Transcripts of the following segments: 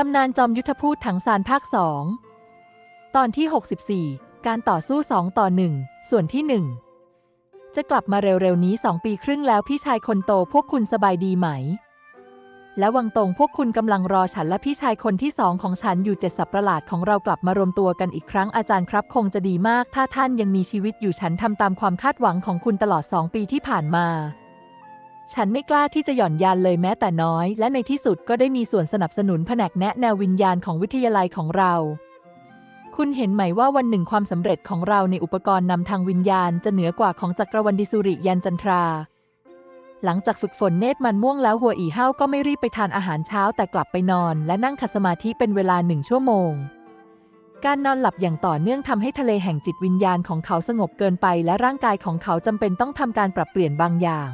ตำนานจอมยุทธพูดถังซานภาคสองตอนที่ 64 การต่อสู้ 2 ต่อ 1 ส่วนที่ 1 จะกลับมาเร็วๆนี้ 2 ปีครึ่งแล้วพี่ชายคนโตพวกคุณสบายดีไหม และวังตรงพวกคุณกำลังรอฉันและพี่ชายคนที่สองของฉันอยู่เจ็ดสับประหลาดของเรากลับมารวมตัวกันอีกครั้งอาจารย์ครับ คงจะดีมาก ถ้าท่านยังมีชีวิตอยู่ฉันทำตามความคาดหวังของคุณตลอดสองปีที่ผ่านมา ฉันไม่กล้าที่จะหย่อนยานเลยแม้แต่น้อย และในที่สุดก็ได้มีส่วนสนับสนุนแผนกแนะแนววิญญาณของวิทยาลัยของเรา คุณเห็นไหมว่าวันหนึ่งความสำเร็จของเราในอุปกรณ์นำทางวิญญาณจะเหนือกว่าของจักรวรรดิสุริยันจันทรา หลังจากฝึกฝนเนตรมันม่วงแล้วหัวอีเฮ้าก็ไม่รีบไปทานอาหารเช้าแต่กลับไปนอน และนั่งขัดสมาธิเป็นเวลาหนึ่งชั่วโมงการนอนหลับอย่างต่อเนื่องทำให้ทะเลแห่งจิตวิญญาณของเขาสงบเกินไป และร่างกายของเขาจำเป็นต้องทำการปรับเปลี่ยนบางอย่าง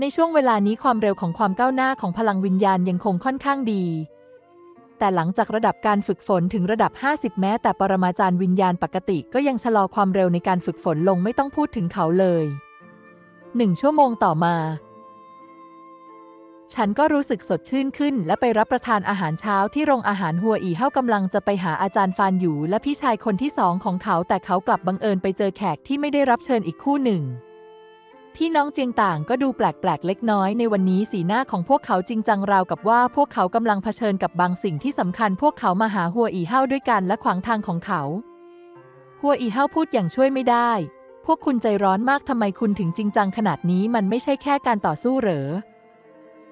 ในช่วงเวลานี้ความเร็วของความก้าวหน้าของพลังวิญญาณยังคงค่อนข้างดี แต่หลังจากระดับการฝึกฝนถึงระดับ 50 แม้ แต่ปรมาจารย์วิญญาณปกติก็ยังชะลอความเร็วในการฝึกฝนลงไม่ต้องพูดถึงเขาเลยหนึ่งชั่วโมงต่อมา ฉันก็รู้สึกสดชื่นขึ้นและไปรับประทานอาหารเช้าที่โรงอาหารหัวอีเฮ้ากำลังจะไปหาอาจารย์ฟานอยู่ และพี่ชายคนที่สองของเขาแต่เขากลับบังเอิญไปเจอแขกที่ไม่ได้รับเชิญอีกคู่หนึ่ง พี่น้องเจียงต่างก็ดูแปลกๆ เล็กน้อยในวันนี้สีหน้าของพวกเขาจริงจังราวกับว่าพวกเขากำลังเผชิญกับบางสิ่งที่สำคัญพวกเขามาหาหัวอีเฮ้าด้วยกันและขวางทางของเขา หัวอีเฮ้าพูดอย่างช่วยไม่ได้ พวกคุณใจร้อนมากทำไมคุณถึงจริงจังขนาดนี้มันไม่ใช่แค่การต่อสู้เหรอ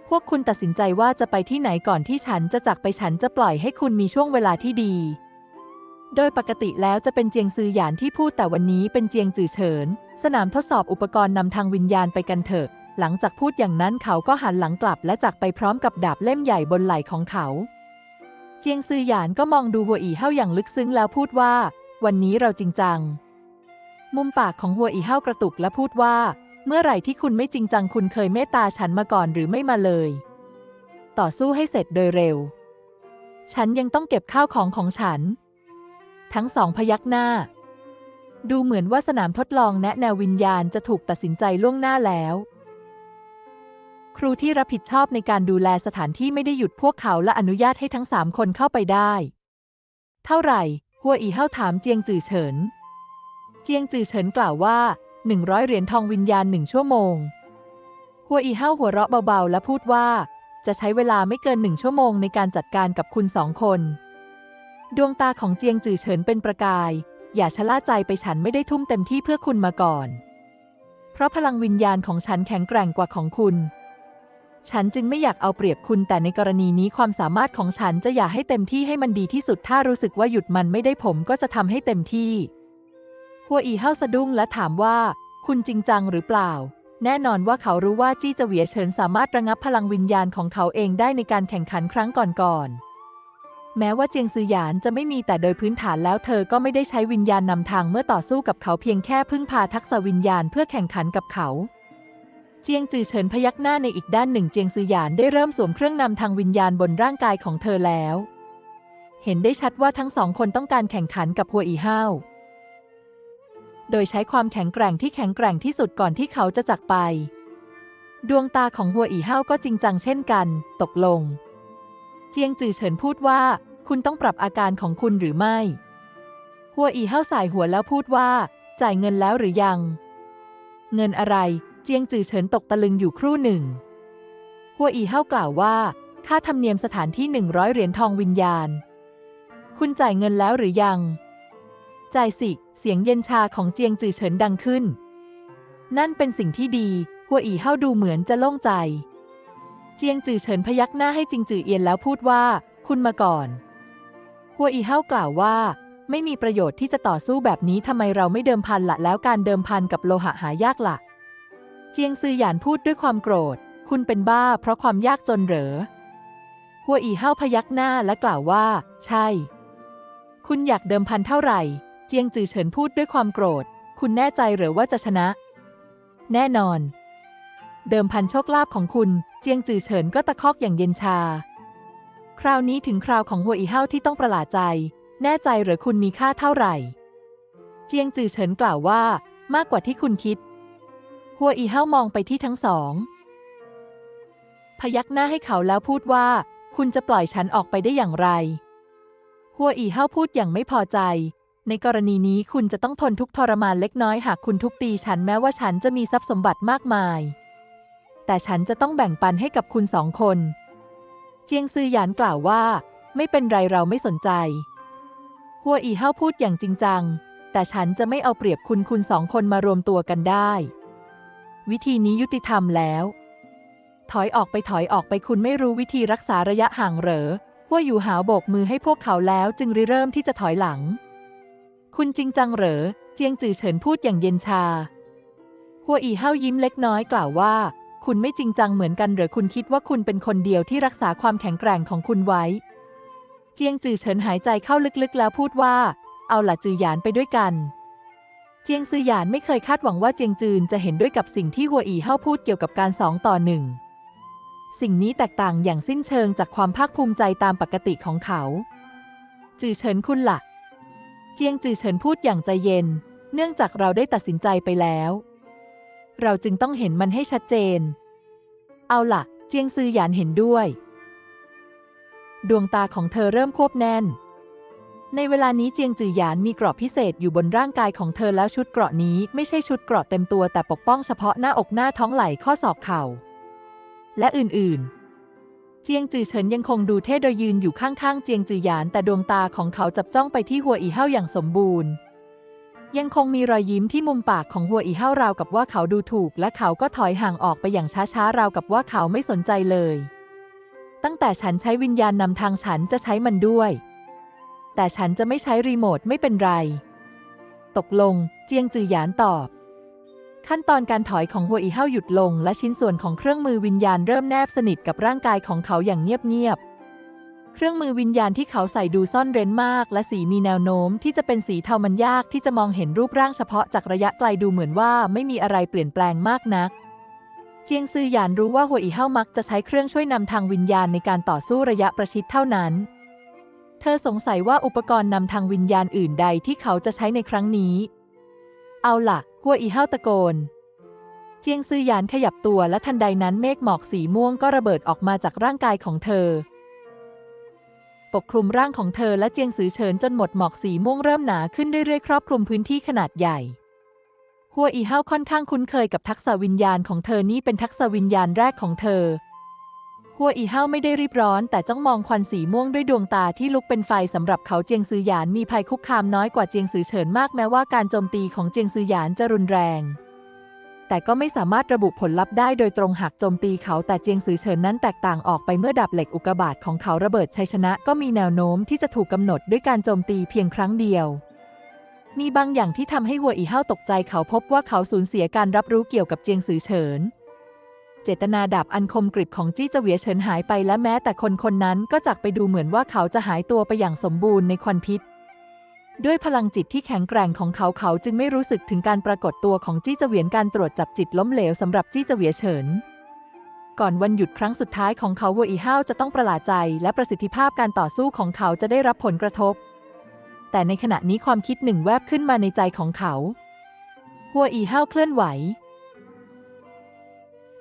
พวกคุณตัดสินใจว่าจะไปที่ไหนก่อนที่ฉันจะจากไปฉันจะปล่อยให้คุณมีช่วงเวลาที่ดี โดยปกติแล้วจะเป็นเจียงซือหยานที่พูดแต่วันนี้เป็นเจียงจื่อเฉิน สนามทดสอบอุปกรณ์นำทางวิญญาณไปกันเถอะ หลังจากพูดอย่างนั้นเขาก็หันหลังกลับและจากไปพร้อมกับดาบเล่มใหญ่บนไหล่ของเขา เจียงซือหยานก็มองดูหัวอีเฮาอย่างลึกซึ้งแล้วพูดว่า วันนี้เราจริงจัง มุมปากของหัวอีเฮากระตุกและพูดว่า เมื่อไหร่ที่คุณไม่จริงจังคุณเคยเมตตาฉันมาก่อนหรือไม่มาเลย ต่อสู้ให้เสร็จโดยเร็ว ฉันยังต้องเก็บข้าวของของฉัน ทั้งสองพยักหน้า ดูเหมือนว่าสนามทดลองแนะแนววิญญาณจะถูกตัดสินใจล่วงหน้าแล้ว ครูที่รับผิดชอบในการดูแลสถานที่ไม่ได้หยุดพวกเขาและอนุญาตให้ทั้งสามคนเข้าไปได้ เท่าไหร่ หัวอีเฮ้าถามเจียงจื่อเฉิน เจียงจื่อเฉินกล่าวว่า100เหรียญทองวิญญาณหนึ่งชั่วโมง หัวอีเฮ้าหัวเราะเบาๆ และพูดว่า จะใช้เวลาไม่เกินหนึ่งชั่วโมงในการจัดการกับคุณสองคน ดวงตาของเจียงจื่อเฉินเป็นประกาย อย่าชะล่าใจไปฉันไม่ได้ทุ่มเต็มที่เพื่อคุณมาก่อน เพราะพลังวิญญาณของฉันแข็งแกร่งกว่าของคุณ ฉันจึงไม่อยากเอาเปรียบคุณแต่ในกรณีนี้ความสามารถของฉันจะอย่าให้เต็มที่ให้มันดีที่สุดถ้ารู้สึกว่าหยุดมันไม่ได้ผมก็จะทำให้เต็มที่ หัวอีเฮาสะดุ้งและถามว่า คุณจริงจังหรือเปล่า แน่นอนว่าเขารู้ว่าจี้เจเวียเฉินสามารถระงับพลังวิญญาณของเขาเองได้ในการแข่งขันครั้งก่อนๆ แม้ว่าเจียงซือหยานจะไม่มีแต่โดยพื้นฐานแล้วเธอก็ไม่ได้ใช้วิญญาณนำทางเมื่อต่อสู้กับเขาเพียงแค่พึ่งพาทักษะวิญญาณเพื่อแข่งขันกับเขา เจียงจือเฉินพยักหน้าในอีกด้านหนึ่งเจียงซือหยานได้เริ่มสวมเครื่องนำทางวิญญาณบนร่างกายของเธอแล้ว เห็นได้ชัดว่าทั้งสองคนต้องการแข่งขันกับหัวอีห้าวโดยใช้ความแข็งแกร่งที่แข็งแกร่งที่สุดก่อนที่เขาจะจากไป ดวงตาของหัวอีห้าวก็จริงจังเช่นกัน ตกลง เจียงจือเฉินพูดว่า คุณต้องปรับอาการของคุณหรือไม่ หัวอีเห้าสายหัวแล้วพูดว่า จ่ายเงินแล้วหรือยัง เงินอะไร เจียงจือเฉินตกตะลึงอยู่ครู่หนึ่ง หัวอีเห้ากล่าวว่าค่าธรรมเนียมสถานที่100เหรียญทองวิญญาณ คุณจ่ายเงินแล้วหรือยัง จ่ายสิ เสียงเย็นชาของเจียงจือเฉินดังขึ้น นั่นเป็นสิ่งที่ดี หัวอีเฮาดูเหมือนจะโล่งใจ จียงจือเฉินพยักหน้าให้จิงจือเอียนแล้วพูดว่า คุณมาก่อนหัวอีเฮากล่าวว่า ไม่มีประโยชน์ที่จะต่อสู้แบบนี้ทำไมเราไม่เดิมพันละแล้วการเดิมพันกับโลหะหายากละ่ะ เจียงซือหยานพูดด้วยความโกรธ คุณเป็นบ้าเพราะความยากจนเหรอหัวอีเฮาพยักหน้าและกล่าวว่า ใช่ คุณอยากเดิมพันเท่าไหร่ เจียงจือเฉินพูดด้วยความโกรธ คุณแน่ใจหรือว่าจะชนะ แน่นอน เดิมพันโชคลาภของคุณ เจียงจือเฉินก็ตะคอกอย่างเย็นชา คราวนี้ถึงคราวของหัวอีเฮาที่ต้องประหลาดใจ แน่ใจหรือคุณมีค่าเท่าไหร่ เจียงจือเฉินกล่าวว่ามากกว่าที่คุณคิด หัวอีเฮามองไปที่ทั้งสอง พยักหน้าให้เขาแล้วพูดว่า คุณจะปล่อยฉันออกไปได้อย่างไร หัวอีเฮาพูดอย่างไม่พอใจ ในกรณีนี้คุณจะต้องทนทุกทรมานเล็กน้อยหากคุณทุบตีฉันแม้ว่าฉันจะมีทรัพย์สมบัติมากมาย แต่ฉันจะต้องแบ่งปันให้กับคุณสองคน เจียงซือหยานกล่าวว่า ไม่เป็นไรเราไม่สนใจ หัวอีเฮาพูดอย่างจริงจัง แต่ฉันจะไม่เอาเปรียบคุณคุณสองคนมารวมตัวกันได้ วิธีนี้ยุติธรรมแล้ว ถอยออกไปถอยออกไปคุณไม่รู้วิธีรักษาระยะห่างเหรอหัวอยู่หาวโบกมือให้พวกเขาแล้วจึงริเริ่มที่จะถอยหลัง คุณจริงจังเหรอ เจียงจือเฉินพูดอย่างเย็นชา หัวอีเฮายิ้มเล็กน้อยกล่าวว่า คุณไม่จริงจังเหมือนกันหรือคุณคิดว่าคุณเป็นคนเดียวที่รักษาความแข็งแกร่งของคุณไว้ เจียงจือเฉินหายใจเข้าลึกๆ แล้วพูดว่า เอาล่ะจือหยานไปด้วยกัน เจียงซือหยานไม่เคยคาดหวังว่าเจียงจืนจะเห็นด้วยกับสิ่งที่หัวอีเฮาพูดเกี่ยวกับการสองต่อหนึ่งสิ่งนี้แตกต่างอย่างสิ้นเชิงจากความภาคภูมิใจตามปกติของเขา จือเฉินคุณล่ะ เจียงจือเฉินพูดอย่างใจเย็น เนื่องจากเราได้ตัดสินใจไปแล้ว เราจึงต้องเห็นมันให้ชัดเจน เอาล่ะ เจียงซือหยานเห็นด้วย ดวงตาของเธอเริ่มควบแน่น ในเวลานี้เจียงจือหยานมีเกราะพิเศษอยู่บนร่างกายของเธอแล้วชุดเกราะนี้ไม่ใช่ชุดเกราะเต็มตัวแต่ปกป้องเฉพาะหน้าอกหน้าท้องไหล่ข้อศอกเข่า และอื่นๆเจียงจือเฉินยังคงดูเท่โดยยืนอยู่ข้างๆ เจียงจือหยานแต่ดวงตาของเขาจับจ้องไปที่หัวอีเห้าอย่างสมบูรณ์ ยังคงมีรอยยิ้มที่มุมปากของหัวอีเห้าราวกับว่าเขาดูถูก และเขาก็ถอยห่างออกไปอย่างช้าๆราวกับว่าเขาไม่สนใจเลย ตั้งแต่ฉันใช้วิญญาณนำทางฉันจะใช้มันด้วย แต่ฉันจะไม่ใช้รีโมทไม่เป็นไร ตกลง เจียงจือหยานตอบ ขั้นตอนการถอยของหัวอีเห้าหยุดลง และชิ้นส่วนของเครื่องมือวิญญาณเริ่มแนบสนิทกับร่างกายของเขาอย่างเงียบๆ เครื่องมือวิญญาณที่เขาใส่ดูซ่อนเร้นมาก และสีมีแนวโน้มที่จะเป็นสีเทามันยากที่จะมองเห็นรูปร่างเฉพาะจากระยะไกลดูเหมือนว่าไม่มีอะไรเปลี่ยนแปลงมากนัก เจียงซือหยานรู้ว่าหัวอีเห้ามักจะใช้เครื่องช่วยนำทางวิญญาณในการต่อสู้ระยะประชิดเท่านั้น เธอสงสัยว่าอุปกรณ์นำทางวิญญาณอื่นใดที่เขาจะใช้ในครั้งนี้ เอาล่ะหัวอีเห้าตะโกนเจียงซือหยานขยับตัวและทันใดนั้นเมฆหมอกสีม่วงก็ระเบิดออกมาจากร่างกายของเธอ ปกคลุมร่างของเธอและเจียงซือเฉินจนหมดหมอกสีม่วงเริ่มหนาขึ้นเรื่อยๆครอบคลุมพื้นที่ขนาดใหญ่หัวอีเห้าค่อนข้างคุ้นเคยกับทักษะวิญญาณของเธอนี่เป็นทักษะวิญญาณแรกของเธอหัวอีเห้าไม่ได้รีบร้อน แต่จ้องมองควันสีม่วงด้วยดวงตาที่ลุกเป็นไฟสำหรับเขาเจียงซือหยานมีภัยคุกคามน้อยกว่าเจียงซือเฉินมากแม้ว่าการโจมตีของเจียงซือหยานจะรุนแรง แต่ก็ไม่สามารถระบุผลลัพธ์ได้โดยตรงหากโจมตีเขาแต่เจียงซือเฉินนั้นแตกต่างออกไปเมื่อดับเหล็กอุกกาบาตของเขาระเบิดชัยชนะ ก็มีแนวโน้มที่จะถูกกำหนดด้วยการโจมตีเพียงครั้งเดียวมีบางอย่างที่ทำให้หัวอีเห้าตกใจเขาพบว่าเขาสูญเสียการรับรู้เกี่ยวกับเจียงซือเฉิน เจตนาดาบอันคมกริบของจี้เจเวียเฉินหายไปและแม้แต่คนคนนั้นก็จากไปดูเหมือนว่าเขาจะหายตัวไปอย่างสมบูรณ์ในควันพิษ ด้วยพลังจิตที่แข็งแกร่งของเขาเขาจึงไม่รู้สึกถึงการปรากฏตัวของจี้เจเวียนการตรวจจับจิตล้มเหลวสำหรับจี้เจเวียเฉิน ก่อนวันหยุดครั้งสุดท้ายของเขาวัวอีห้าจะต้องประหลาดใจและประสิทธิภาพการต่อสู้ของเขาจะได้รับผลกระทบ แต่ในขณะนี้ความคิดหนึ่งแวบขึ้นมาในใจของเขา หัวอีห้าเคลื่อนไหว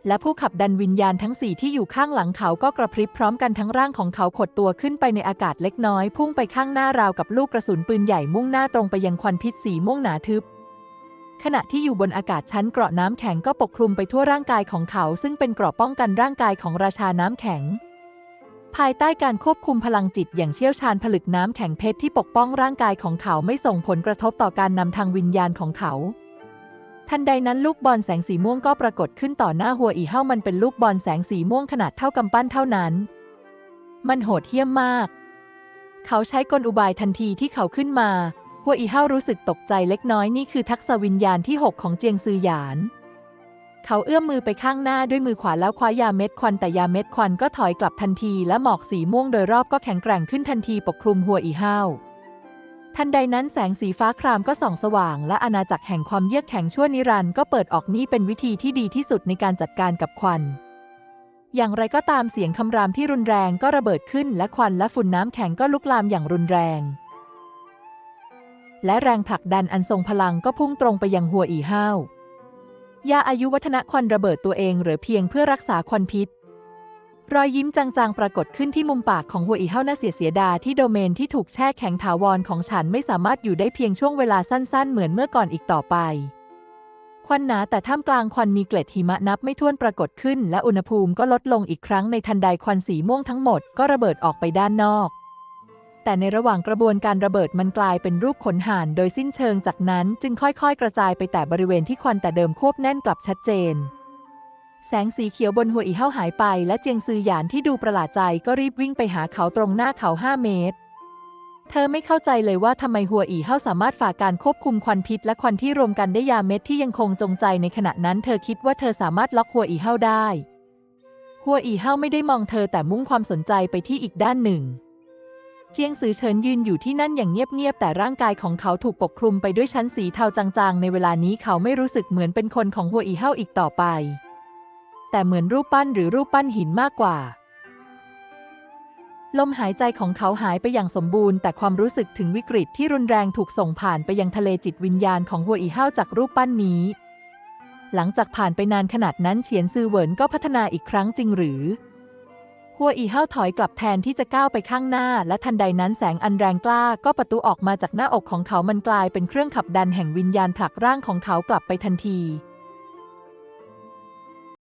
และผู้ขับดันวิญญาณทั้งสี่ที่อยู่ข้างหลังเขาก็กระพริบพร้อมกันทั้งร่างของเขาขดตัวขึ้นไปในอากาศเล็กน้อย พุ่งไปข้างหน้าราวกับลูกกระสุนปืนใหญ่มุ่งหน้าตรงไปยังควันพิษสีม่วงหนาทึบ ขณะที่อยู่บนอากาศชั้นเกราะน้ำแข็งก็ปกคลุมไปทั่วร่างกายของเขา ซึ่งเป็นเกราะป้องกันร่างกายของราชาน้ำแข็ง ภายใต้การควบคุมพลังจิตอย่างเชี่ยวชาญผลึกน้ำแข็งเพชรที่ปกป้องร่างกายของเขาไม่ส่งผลกระทบต่อการนำทางวิญญาณของเขา ทันใดนั้นลูกบอลแสงสีม่วงก็ปรากฏขึ้นต่อหน้าหัวอีเห้ามันเป็นลูกบอลแสงสีม่วงขนาดเท่ากำปั้นเท่านั้น มันโหดเหี้ยมมาก เขาใช้กลอุบายทันทีที่เขาขึ้นมา หัวอีเห้ารู้สึกตกใจเล็กน้อยนี่คือทักษะวิญญาณที่ 6 ของเจียงซือหยาน เขาเอื้อมมือไปข้างหน้าด้วยมือขวาแล้วคว้ายาเม็ดควันแต่ยาเม็ดควันก็ถอยกลับทันที และหมอกสีม่วงโดยรอบก็แข็งแกร่งขึ้นทันทีปกคลุมหัวอีเห้า ทันใดนั้นแสงสีฟ้าครามก็ส่องสว่าง และอาณาจักรแห่งความเยือกแข็งชั่วนิรันดร์ก็เปิดออกนี่เป็นวิธีที่ดีที่สุดในการจัดการกับควัน อย่างไรก็ตามเสียงคำรามที่รุนแรงก็ระเบิดขึ้น และควันและฝุ่นน้ำแข็งก็ลุกลามอย่างรุนแรง และแรงผลักดันอันทรงพลังก็พุ่งตรงไปยังหัวอีห้าวยาอายุวัฒนะควันระเบิดตัวเองหรือเพียงเพื่อรักษาควันพิษ รอยยิ้มจางๆ ปรากฏขึ้นที่มุมปากของหัวอีเฮาน่าเสียเสียดายที่โดเมนที่ถูกแช่แข็งถาวรของฉันไม่สามารถอยู่ได้เพียงช่วงเวลาสั้นๆ เหมือนเมื่อก่อนอีกต่อไป ควันหนาแต่ท่ามกลางควันมีเกล็ดหิมะนับไม่ถ้วนปรากฏขึ้น และอุณหภูมิก็ลดลงอีกครั้งในทันใดควันสีม่วงทั้งหมดก็ระเบิดออกไปด้านนอก แต่ในระหว่างกระบวนการระเบิดมันกลายเป็นรูปขนห่านโดยสิ้นเชิงจากนั้นจึงค่อยๆ กระจายไปแต่บริเวณที่ควันแต่เดิมควบแน่นกลับชัดเจน แสงสีเขียวบนหัวอีเฮาหายไป และเจียงซือหยานที่ดูประหลาดใจก็รีบวิ่งไปหาเขาตรงหน้าเขาห้าเมตร เธอไม่เข้าใจเลยว่าทำไมหัวอีเฮาสามารถฝ่าการควบคุมควันพิษและควันที่รวมกันได้ยาเม็ดที่ยังคงจงใจในขณะนั้น เธอคิดว่าเธอสามารถล็อกหัวอีเฮาได้ หัวอีเฮาไม่ได้มองเธอแต่มุ่งความสนใจไปที่อีกด้านหนึ่ง เจียงซือเฉินยืนอยู่ที่นั่นอย่างเงียบๆแต่ร่างกายของเขาถูกปกคลุมไปด้วยชั้นสีเทาจางๆ ในเวลานี้เขาไม่รู้สึกเหมือนเป็นคนของหัวอีเฮาอีกต่อไป แต่เหมือนรูปปั้นหรือรูปปั้นหินมากกว่า ลมหายใจของเขาหายไปอย่างสมบูรณ์ แต่ความรู้สึกถึงวิกฤตที่รุนแรงถูกส่งผ่านไปยังทะเลจิตวิญญาณของหัวอีเฮาจากรูปปั้นนี้ หลังจากผ่านไปนานขนาดนั้นเฉียนซือเหวินก็พัฒนาอีกครั้งจริงหรือ หัวอีเฮาถอยกลับแทนที่จะก้าวไปข้างหน้า และทันใดนั้นแสงอันแรงกล้าก็ประตูออกมาจากหน้าอกของเขามันกลายเป็นเครื่องขับดันแห่งวิญญาณผลักร่างของเขากลับไปทันที